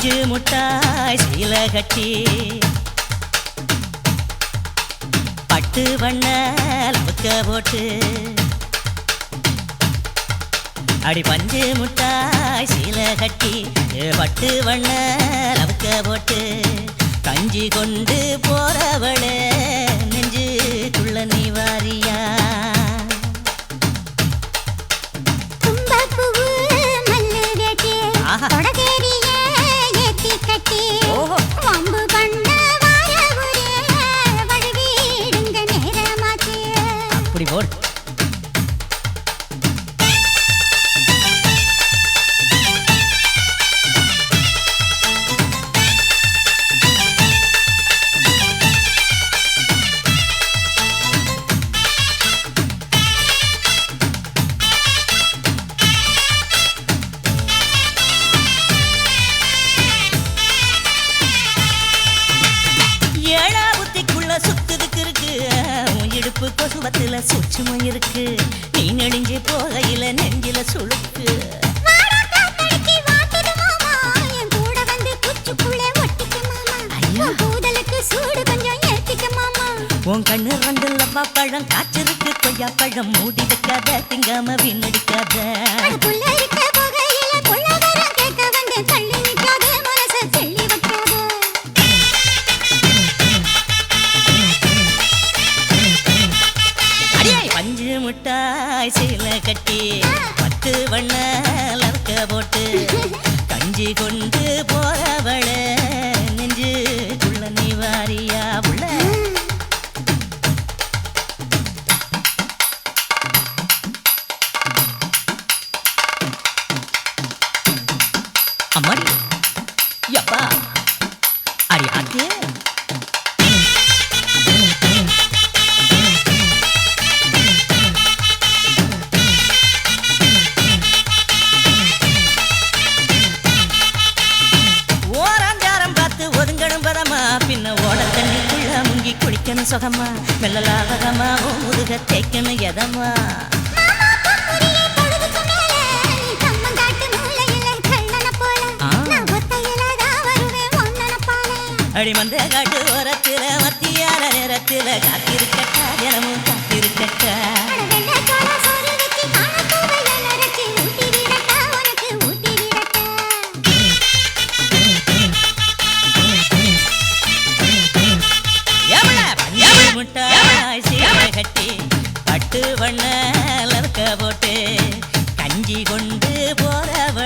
குஞ்சு முட்டாய் சீல கட்டி பட்டு வண்ண லவுக்க போட்டு. அடி பஞ்சு முட்டாய் சீல கட்டி பட்டு வண்ண லவுக்க போட்டு. கஞ்சி கொண்டு போறவளே. அப்படி உன் இடுப்பு கொசுவத்துல சூட்சுமம் இருக்கு நீ நெடுஞ்சு போகையில நெஞ்சில. ஐயா. உன் கண்ணு ரெண்டு லவ்வா பழம் காய்ச்சிருக்கு கொய்யா பழம் மூடி வைக்காத திங்காம வீணடிக்காத பஞ்சு முட்டாய் சீல கட்டி. பத்து வண்ண போட்டு. கஞ்சி கொண்டு போறவள நெஞ்சுக்குள்ள நீ வாரியா உள்ள. அம்மாடி. குளிக்கணும் சுகமா? மெல்லலாகமா முதுக தேய்க்கணும் எதமா? அடிமந்த காட்டு ஓரத்துல மத்தியான நேரத்துல காத்திருக்கட்டா தினமும் காத்திருக்கட்டா. கட்டி பட்டு வண்ண போட்டு கஞ்சி கொண்டு போறவ